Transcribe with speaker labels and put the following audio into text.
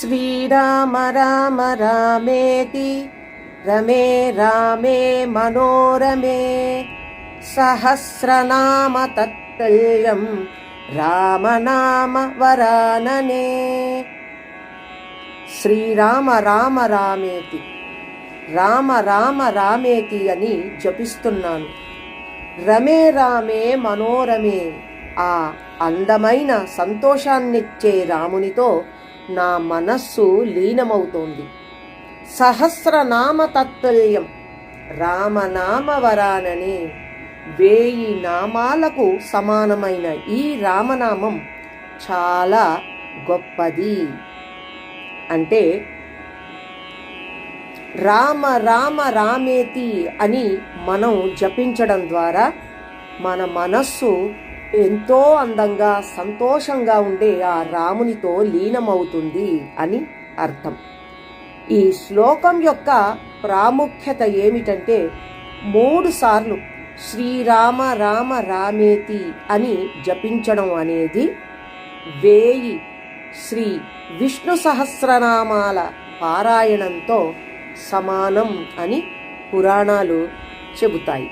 Speaker 1: శ్రీరామ రామ రామేతి రమే రామే మనోరమే సహస్రనామ తత్తుల్యం రామనామ వరాననే శ్రీరామ రామ రామేతి రామ రామ రామేతి అని జపిస్తున్నాను. రమే రామే మనోరమే ఆ అందమైన సంతోషాన్నిచ్చే రామునితో నా మనస్సు లీనమవుతోంది. సహస్రనామ తత్తుల్యం రామనామ వేయి నామాలకు సమానమైన ఈ రామనామం చాలా గొప్పది. అంటే రామ రామ రామేతి అని మనం జపించడం ద్వారా మన మనస్సు ఎంతో అందంగా సంతోషంగా ఉండే ఆ రామునితో లీనమవుతుంది అని అర్థం. ఈ శ్లోకం యొక్క ప్రాముఖ్యత ఏమిటంటే మూడు సార్లు శ్రీరామ రామ రామేతి అని జపించడం అనేది వేయి శ్రీ విష్ణు సహస్రనామాల పారాయణంతో సమానం అని పురాణాలు చెబుతాయి.